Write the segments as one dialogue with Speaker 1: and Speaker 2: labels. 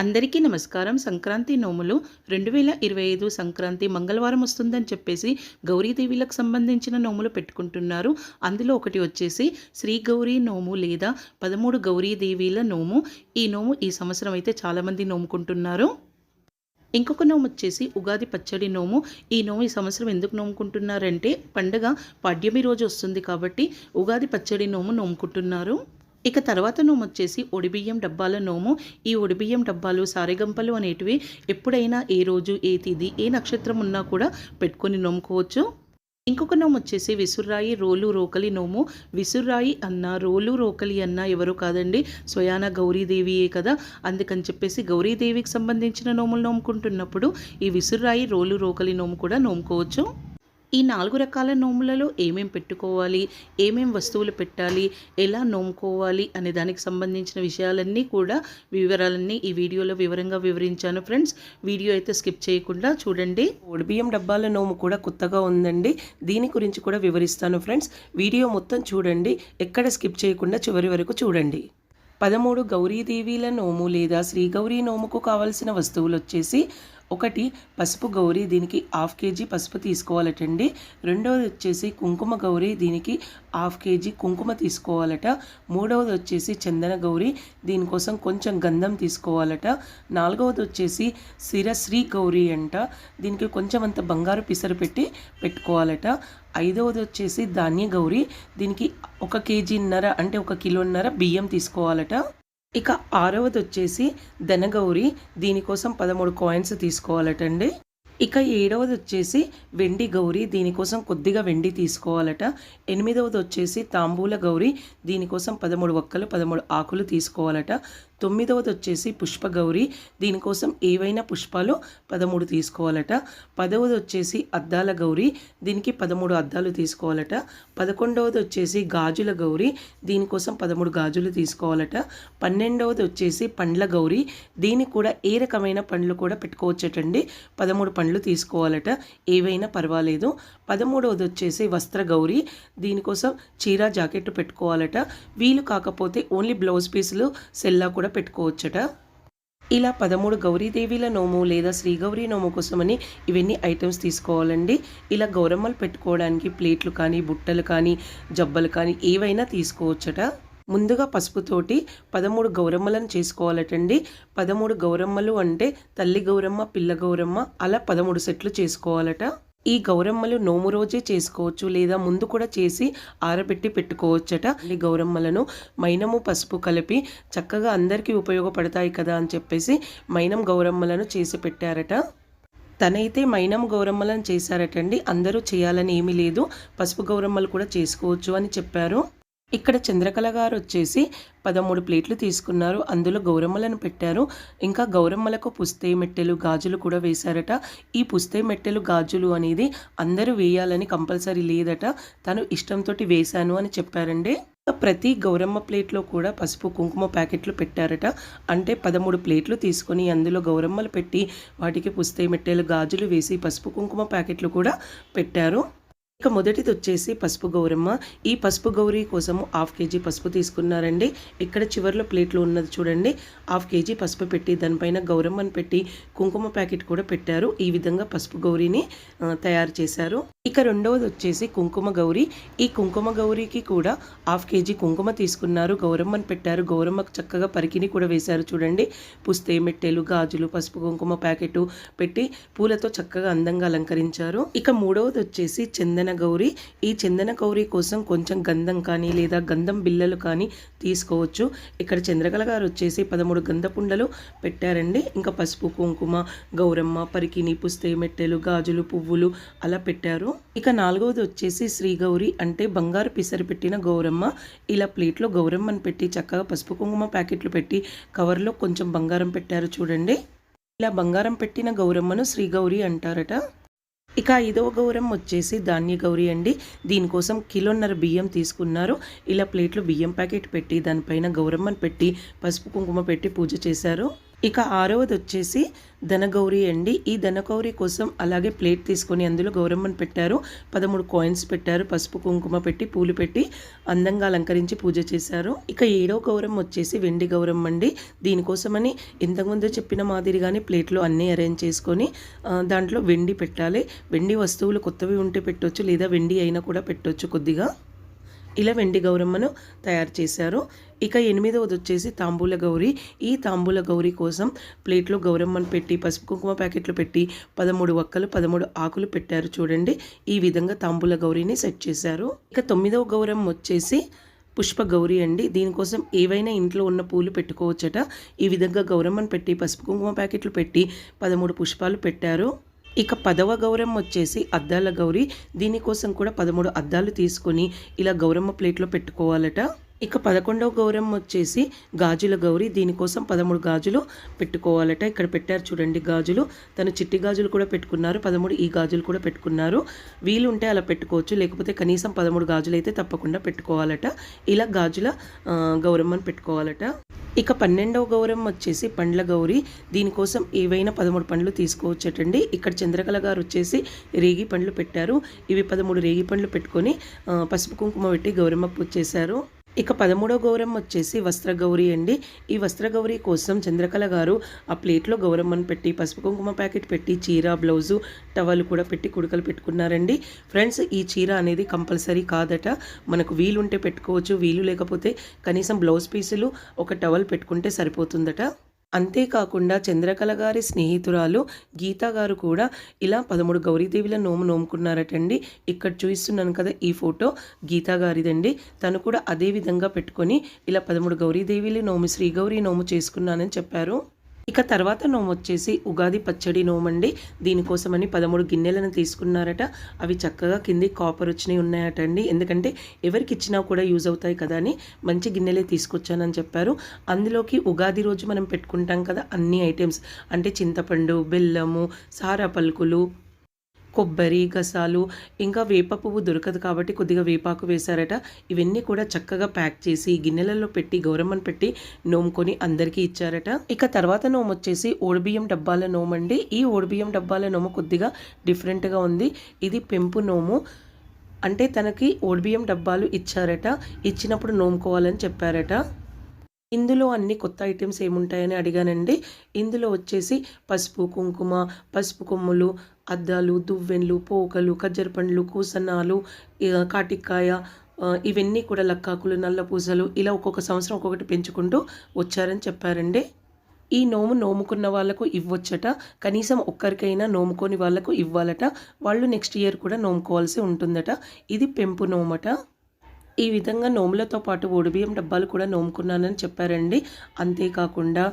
Speaker 1: అందరికీ నమస్కారం. సంక్రాంతి నోములు రెండు వేల ఇరవై ఐదు సంక్రాంతి మంగళవారం వస్తుందని చెప్పేసి గౌరీదేవిలకు సంబంధించిన నోములు పెట్టుకుంటున్నారు. అందులో ఒకటి వచ్చేసి శ్రీ గౌరీ నోము లేదా పదమూడు గౌరీదేవీల నోము. ఈ నోము ఈ సంవత్సరం అయితే చాలామంది నోముకుంటున్నారు. ఇంకొక నోము వచ్చేసి ఉగాది పచ్చడి నోము. ఈ నోము ఈ సంవత్సరం ఎందుకు నోముకుంటున్నారంటే పండగ పాడ్యమి రోజు వస్తుంది కాబట్టి ఉగాది పచ్చడి నోము నోముకుంటున్నారు. ఇక తర్వాత నోము వచ్చేసి ఒడిబియ్యం డబ్బాల నోము. ఈ ఒడిబియ్యం డబ్బాలు సారెగంపలు అనేటివి ఎప్పుడైనా ఏ రోజు ఏ తేదీ ఏ నక్షత్రం ఉన్నా కూడా పెట్టుకొని నోముకోవచ్చు. ఇంకొక నోము వచ్చేసి విసుర్రాయి రోలు రోకలి నోము. విసుర్రాయి అన్న రోలు రోకలి అన్న ఎవరు కాదండి? స్వయాన గౌరీదేవియే కదా. అందుకని చెప్పేసి గౌరీదేవికి సంబంధించిన నోములు నోముకుంటున్నప్పుడు ఈ విసుర్రాయి రోలు రోకలి నోము కూడా నోముకోవచ్చు. ఈ నాలుగు రకాల నోములలో ఏమేం పెట్టుకోవాలి? ఏమేం వస్తువులు పెట్టాలి? ఎలా నోముకోవాలి? అనే దానికి సంబంధించిన విషయాలన్నీ కూడా వివరాలన్నీ ఈ వీడియోలో వివరంగా వివరించాను ఫ్రెండ్స్. వీడియో అయితే స్కిప్ చేయకుండా చూడండి.
Speaker 2: బియ్యం డబ్బాల నోము కూడా కొత్తగా ఉందండి. దీని గురించి కూడా వివరిస్తాను ఫ్రెండ్స్. వీడియో మొత్తం చూడండి. ఎక్కడ స్కిప్ చేయకుండా చివరి వరకు చూడండి. పదమూడు గౌరీదేవీల నోము లేదా శ్రీ గౌరీ నోముకు కావలసిన వస్తువులు వచ్చేసి ఒకటి పసుపు గౌరీ దీనికి హాఫ్ కేజీ పసుపు తీసుకోవాలటండి. రెండవది వచ్చేసి కుంకుమ గౌరీ దీనికి హాఫ్ కేజీ కుంకుమ తీసుకోవాలట. మూడవది వచ్చేసి చందన గౌరీ దీనికోసం కొంచెం గంధం తీసుకోవాలట. నాలుగవది వచ్చేసి శిరశ్రీ గౌరీ అంట. దీనికి కొంచెం అంత బంగారు పిసరు పెట్టి పెట్టుకోవాలట. ఐదవది వచ్చేసి ధాన్య గౌరీ దీనికి ఒక కేజీన్నర అంటే ఒక కిలోన్నర బియ్యం తీసుకోవాలట. ఇక ఆరవది వచ్చేసి ధనగౌరి దీనికోసం పదమూడు కాయిన్స్ తీసుకోవాలటండి. ఇక ఏడవది వచ్చేసి వెండి గౌరి దీనికోసం కొద్దిగా వెండి తీసుకోవాలట. ఎనిమిదవది వచ్చేసి తాంబూల గౌరి దీనికోసం పదమూడు ఒక్కలు పదమూడు ఆకులు తీసుకోవాలట. తొమ్మిదవది వచ్చేసి పుష్ప గౌరి దీనికోసం ఏవైనా పుష్పాలు పదమూడు తీసుకోవాలట. పదవది వచ్చేసి అద్దాల గౌరి దీనికి పదమూడు అద్దాలు తీసుకోవాలట. పదకొండవది వచ్చేసి గాజుల గౌరి దీనికోసం పదమూడు గాజులు తీసుకోవాలట. పన్నెండవది వచ్చేసి పండ్ల గౌరీ దీనికి కూడా ఏ రకమైన పండ్లు కూడా పెట్టుకోవచ్చటండి. పదమూడు పండ్లు తీసుకోవాలట. ఏవైనా పర్వాలేదు. పదమూడవది వచ్చేసి వస్త్ర గౌరి. దీనికోసం చీర జాకెట్ పెట్టుకోవాలట. వీలు కాకపోతే ఓన్లీ బ్లౌజ్ పీసులు సెల్లా కూడా పెట్టుకోవచ్చట. ఇలా పదమూడు గౌరీదేవిల నోము లేదా శ్రీ గౌరీ నోము కోసమని ఇవన్నీ ఐటమ్స్ తీసుకోవాలండి. ఇలా గౌరమ్మలు పెట్టుకోవడానికి ప్లేట్లు కానీ బుట్టలు కానీ జబ్బలు కానీ ఏవైనా తీసుకోవచ్చట. ముందుగా పసుపుతోటి పదమూడు గౌరమ్మలను చేసుకోవాలటండి. పదమూడు గౌరమ్మలు అంటే తల్లి గౌరమ్మ పిల్ల గౌరమ్మ అలా పదమూడు సెట్లు చేసుకోవాలట. ఈ గౌరమ్మలు నోము రోజే చేసుకోవచ్చు లేదా ముందు కూడా చేసి ఆరబెట్టి పెట్టుకోవచ్చట. ఈ గౌరమ్మలను మైనము పసుపు కలిపి చక్కగా అందరికీ ఉపయోగపడతాయి కదా అని చెప్పేసి మైనం గౌరమ్మలను చేసి పెట్టారట. తనైతే మైనం గౌరమ్మలను చేశారటండి. అందరూ చేయాలని ఏమీ లేదు. పసుపు గౌరమ్మలు కూడా చేసుకోవచ్చు అని చెప్పారు. ఇక్కడ చంద్రకళ గారు వచ్చేసి పదమూడు ప్లేట్లు తీసుకున్నారు. అందులో గౌరమ్మలను పెట్టారు. ఇంకా గౌరమ్మలకు పుస్తే మెట్టెలు గాజులు కూడా వేశారట. ఈ పుస్తే మెట్టెలు గాజులు అనేది అందరూ వేయాలని కంపల్సరీ లేదట. తను ఇష్టంతో వేశాను అని చెప్పారండి. ప్రతి గౌరమ్మ ప్లేట్లో కూడా పసుపు కుంకుమ ప్యాకెట్లు పెట్టారట. అంటే పదమూడు ప్లేట్లు తీసుకొని అందులో గౌరమ్మలు పెట్టి వాటికి పుస్తే మెట్టెలు గాజులు వేసి పసుపు కుంకుమ ప్యాకెట్లు కూడా పెట్టారు. ఇక మొదటిది వచ్చేసి పసుపు గౌరమ్మ. ఈ పసుపు గౌరీ కోసము హాఫ్ కేజీ పసుపు తీసుకున్నారండి. ఇక్కడ చివరిలో ప్లేట్లో ఉన్నది చూడండి. హాఫ్ కేజీ పసుపు పెట్టి దానిపైన గౌరమ్మని పెట్టి కుంకుమ ప్యాకెట్ కూడా పెట్టారు. ఈ విధంగా పసుపు గౌరీని తయారు చేశారు. ఇక రెండవది వచ్చేసి కుంకుమ గౌరీ. ఈ కుంకుమ గౌరీకి కూడా హాఫ్ కేజీ కుంకుమ తీసుకున్నారు. గౌరమ్మని పెట్టారు. గౌరమ్మకు చక్కగా పరికిని కూడా వేశారు చూడండి. పుస్తే మెట్టెలు గాజులు పసుపు కుంకుమ ప్యాకెట్ పెట్టి పూలతో చక్కగా అందంగా అలంకరించారు. ఇక మూడవది వచ్చేసి చందన చందన గౌరి. ఈ చందన గౌరి కోసం కొంచెం గంధం కానీ లేదా గంధం బిల్లలు కానీ తీసుకోవచ్చు. ఇక్కడ చంద్రకళ గారు వచ్చేసి పదమూడు గంధపుండలు పెట్టారండి. ఇంకా పసుపు కుంకుమ గౌరమ్మ పరికిణి పుస్తే మెట్టెలు గాజులు పువ్వులు అలా పెట్టారు. ఇక నాలుగవది వచ్చేసి శ్రీ గౌరి అంటే బంగారు పిసరి పెట్టిన గౌరమ్మ. ఇలా ప్లేట్లో గౌరమ్మని పెట్టి చక్కగా పసుపు కుంకుమ ప్యాకెట్లు పెట్టి కవర్లో కొంచెం బంగారం పెట్టారు చూడండి. ఇలా బంగారం పెట్టిన గౌరమ్మను శ్రీ గౌరి అంటారట. ఇక ఐదవ గౌరం వచ్చేసి ధాన్య గౌరి అండి. దీనికోసం కిలోన్నర బియ్యం తీసుకున్నారు. ఇలా ప్లేట్లో బియ్యం ప్యాకెట్ పెట్టి దానిపైన గౌరమ్మని పెట్టి పసుపు కుంకుమ పెట్టి పూజ చేశారు. ఇక ఆరవది వచ్చేసి ధనగౌరి అండి. ఈ ధనగౌరి కోసం అలాగే ప్లేట్ తీసుకొని అందులో గౌరమ్మని పెట్టారు. పదమూడు కాయిన్స్ పెట్టారు. పసుపు కుంకుమ పెట్టి పూలు పెట్టి అందంగా అలంకరించి పూజ చేశారు. ఇక ఏడో గౌరమ్మ వచ్చేసి వెండి గౌరమ్మ అండి దీనికోసమని ఇంతకుముందు చెప్పిన మాదిరిగానే ప్లేట్లో అన్నీ అరేంజ్ చేసుకొని దాంట్లో వెండి పెట్టాలి. వెండి వస్తువులు కొత్తవి ఉంటే పెట్టొచ్చు లేదా వెండి అయినా కూడా పెట్టొచ్చు కొద్దిగా. ఇలా వెండి గౌరమ్మను తయారు చేశారు. ఇక ఎనిమిదవది వచ్చేసి తాంబూల గౌరి. ఈ తాంబూల గౌరి కోసం ప్లేట్లో గౌరమ్మను పెట్టి పసుపు కుంకుమ ప్యాకెట్లు పెట్టి పదమూడు ఒక్కలు పదమూడు ఆకులు పెట్టారు చూడండి. ఈ విధంగా తాంబూల గౌరిని సెట్ చేశారు. ఇక తొమ్మిదవ గౌరమ్మ వచ్చేసి పుష్ప గౌరి అండి. దీనికోసం ఏవైనా ఇంట్లో ఉన్న పూలు పెట్టుకోవచ్చట. ఈ విధంగా గౌరమ్మను పెట్టి పసుపు కుంకుమ ప్యాకెట్లు పెట్టి పదమూడు పుష్పాలు పెట్టారు. ఇక పదవ గౌరమ్మ వచ్చేసి అద్దాల గౌరి. దీనికోసం కూడా పదమూడు అద్దాలు తీసుకొని ఇలా గౌరమ్మ ప్లేట్లో పెట్టుకోవాలట. ఇక పదకొండవ గౌరమ్మ వచ్చేసి గాజుల గౌరి. దీనికోసం పదమూడు గాజులు పెట్టుకోవాలట. ఇక్కడ పెట్టారు చూడండి గాజులు. తను చిట్టి గాజులు కూడా పెట్టుకున్నారు. పదమూడు ఈ గాజులు కూడా పెట్టుకున్నారు. వీలుంటే అలా పెట్టుకోవచ్చు. లేకపోతే కనీసం పదమూడు గాజులు అయితే తప్పకుండా పెట్టుకోవాలట. ఇలా గాజుల గౌరమ్మను గౌరమ్మని పెట్టుకోవాలట. ఇక పన్నెండవ గౌరవం వచ్చేసి పండ్ల గౌరి. దీనికోసం ఏవైనా పదమూడు పండ్లు తీసుకోవచ్చటండి. ఇక్కడ చంద్రకళ గారు వచ్చేసి రేగి పండ్లు పెట్టారు. ఇవి పదమూడు రేగి పండ్లు పెట్టుకొని పసుపు కుంకుమ పెట్టి గౌరమ్మ పూజ చేశారు. ఇక పదమూడో గౌరమ్మ వచ్చేసి వస్త్ర గౌరి అండి. ఈ వస్త్ర గౌరి కోసం చంద్రకళ గారు ఆ ప్లేట్లో గౌరమ్మను పెట్టి పసుపు కుంకుమ ప్యాకెట్ పెట్టి చీర బ్లౌజు టవల్ కూడా పెట్టి కుడుకలు పెట్టుకున్నారండి. ఫ్రెండ్స్ ఈ చీర అనేది కంపల్సరీ కాదట. మనకు వీలుంటే పెట్టుకోవచ్చు వీలు లేకపోతే కనీసం బ్లౌజ్ పీసులు ఒక టవల్ పెట్టుకుంటే సరిపోతుందట. అంతేకాకుండా చంద్రకళ గారి స్నేహితురాలు గీతా గారు కూడా ఇలా పదమూడు గౌరీదేవిల నోము నోముకున్నారటండి. ఇక్కడ చూపిస్తున్నాను కదా ఈ ఫోటో. గీతా గారిదండి. తను కూడా అదే విధంగా పెట్టుకొని ఇలా పదమూడు గౌరీదేవిలు నోము శ్రీగౌరీ నోము చేసుకున్నానని చెప్పారు. ఇక తర్వాత నోము వచ్చేసి ఉగాది పచ్చడి నోమండి. దీనికోసమని పదమూడు గిన్నెలను తీసుకున్నారట. అవి చక్కగా కింది కాపర్ వచ్చినాయి ఉన్నాయట అండి. ఎందుకంటే ఎవరికి ఇచ్చినా కూడా యూజ్ అవుతాయి కదా అని మంచి గిన్నెలే తీసుకొచ్చానని చెప్పారు. అందులోకి ఉగాది రోజు మనం పెట్టుకుంటాం కదా అన్ని ఐటమ్స్ అంటే చింతపండు బెల్లము సారా పలుకులు కొబ్బరి గసాలు ఇంకా వేప పువ్వు దొరకదు కాబట్టి కొద్దిగా వేపాకు వేశారట. ఇవన్నీ కూడా చక్కగా ప్యాక్ చేసి గిన్నెలలో పెట్టి గౌరమ్మను పెట్టి నోముకొని అందరికీ ఇచ్చారట. ఇక తర్వాత నోము వచ్చేసి ఓడిబియ్యం డబ్బాల నోము అండి. ఈ ఓడిబియ్యం డబ్బాల నోము కొద్దిగా డిఫరెంట్గా ఉంది. ఇది పెంపు నోము. అంటే తనకి ఓడిబియ్యం డబ్బాలు ఇచ్చారట. ఇచ్చినప్పుడు నోముకోవాలని చెప్పారట. ఇందులో అన్ని కొత్త ఐటమ్స్ ఏముంటాయని అడిగానండి. ఇందులో వచ్చేసి పసుపు కుంకుమ పసుపు కొమ్ములు అద్దాలు దువ్వెన్లు పోకలు కజ్జర పండ్లు కూసన్నాలు ఇక కాటికాయ ఇవన్నీ కూడా లక్కాకులు నల్ల పూసలు ఇలా ఒక్కొక్క సంవత్సరం ఒక్కొక్కటి పెంచుకుంటూ వచ్చారని చెప్పారండి. ఈ నోము నోముకున్న వాళ్ళకు ఇవ్వచ్చట. కనీసం ఒక్కరికైనా నోముకొని వాళ్ళకు ఇవ్వాలట. వాళ్ళు నెక్స్ట్ ఇయర్ కూడా నోముకోవాల్సి ఉంటుందట. ఇది పెంపు నోమట. ఈ విధంగా నోములతో పాటు ఒడిబియ్యం డబ్బాలు కూడా నోముకున్నానని చెప్పారండి. అంతేకాకుండా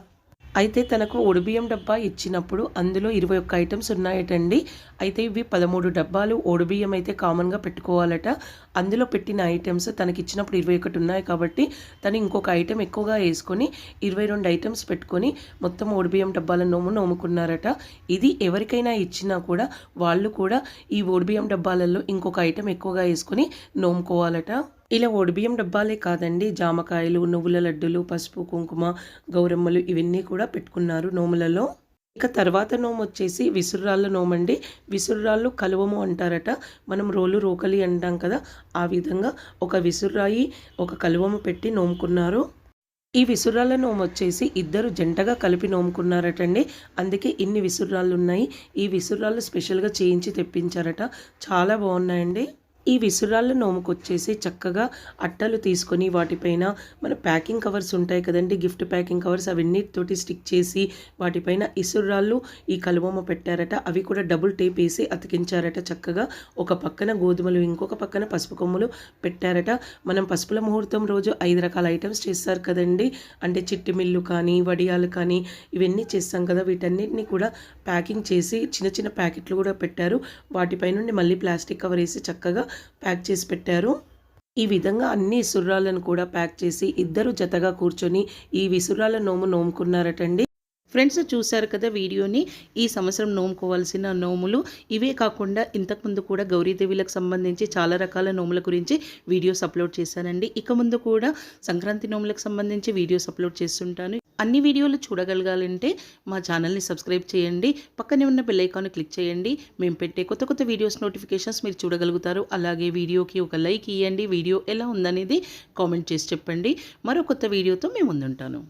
Speaker 2: అయితే తనకు ఒడిబియ్యం డబ్బా ఇచ్చినప్పుడు అందులో ఇరవై ఒక్క ఐటమ్స్ ఉన్నాయటండి. అయితే ఇవి పదమూడు డబ్బాలు ఒడిబియ్యం అయితే కామన్గా పెట్టుకోవాలట. అందులో పెట్టిన ఐటమ్స్ తనకి ఇచ్చినప్పుడు ఇరవై ఒకటి ఉన్నాయి కాబట్టి తను ఇంకొక ఐటెం ఎక్కువగా వేసుకొని ఇరవై రెండు ఐటమ్స్ పెట్టుకొని మొత్తం ఒడిబియ్యం డబ్బాల నోము నోముకున్నారట. ఇది ఎవరికైనా ఇచ్చినా కూడా వాళ్ళు కూడా ఈ ఒడిబియ్యం డబ్బాలలో ఇంకొక ఐటెం ఎక్కువగా వేసుకొని నోముకోవాలట. ఇలా ఒడిబియ్యం డబ్బాలే కాదండి. జామకాయలు నువ్వుల లడ్డులు పసుపు కుంకుమ గౌరమ్మలు ఇవన్నీ కూడా పెట్టుకున్నారు నోములలో. ఇక తర్వాత నోము వచ్చేసి విసురురాళ్ళ నోమండి. విసురురాళ్ళు కలువము అంటారట. మనం రోలు రోకలి అంటాం కదా ఆ విధంగా ఒక విసురురాయి ఒక కలువము పెట్టి నోముకున్నారు. ఈ విసురాళ్ళ నోము వచ్చేసి ఇద్దరు జంటగా కలిపి నోముకున్నారటండి. అందుకే ఇన్ని విసురాళ్ళు ఉన్నాయి ఈ విసురాళ్ళు స్పెషల్గా చేయించి తెప్పించారట. చాలా బాగున్నాయండి. ఈ విసురాళ్ళ నోముకొచ్చేసి చక్కగా అట్టలు తీసుకొని వాటిపైన మన ప్యాకింగ్ కవర్స్ ఉంటాయి కదండి గిఫ్ట్ ప్యాకింగ్ కవర్స్ అవన్నిటితోటి స్టిక్ చేసి వాటిపైన ఇసురాళ్ళు ఈ కలువమ్మ పెట్టారట. అవి కూడా డబుల్ టేప్ వేసి అతికించారట చక్కగా. ఒక పక్కన గోధుమలు ఇంకొక పక్కన పసుపు కొమ్ములు పెట్టారట. మనం పసుపుల ముహూర్తం రోజు ఐదు రకాల ఐటమ్స్ చేస్తారు కదండి. అంటే చిట్టిమిల్లు కానీ వడియాలు కానీ ఇవన్నీ చేస్తాం కదా. వీటన్నిటిని కూడా ప్యాకింగ్ చేసి చిన్న చిన్న ప్యాకెట్లు కూడా పెట్టారు. వాటిపై నుండి మళ్ళీ ప్లాస్టిక్ కవర్ వేసి చక్కగా ప్యాక్ చేసి పెట్టారు. ఈ విధంగా అన్ని సుర్రాలను కూడా ప్యాక్ చేసి ఇద్దరు జతగా కూర్చొని ఈ విసురాల నోము నోముకున్నారటండి.
Speaker 1: ఫ్రెండ్స్ చూశారు కదా వీడియోని? ఈ సంవత్సరం నోముకోవాల్సిన నోములు ఇవే కాకుండా ఇంతకుముందు కూడా గౌరీదేవిలకు సంబంధించి చాలా రకాల నోముల గురించి వీడియోస్ అప్లోడ్ చేశానండి. ఇక ముందు కూడా సంక్రాంతి నోములకు సంబంధించి వీడియోస్ అప్లోడ్ చేస్తుంటాను. అన్ని వీడియోలు చూడగలగాలంటే మా ఛానల్ని సబ్స్క్రైబ్ చేయండి. పక్కనే ఉన్న బెల్లైకాన్ని ఐకాన్ క్లిక్ చేయండి. మేము పెట్టే కొత్త కొత్త వీడియోస్ నోటిఫికేషన్స్ మీరు చూడగలుగుతారు. అలాగే వీడియోకి ఒక లైక్ ఇవ్వండి వీడియో ఎలా ఉందనేది కామెంట్ చేసి చెప్పండి. మరో కొత్త వీడియోతో మేము ముందుంటాను.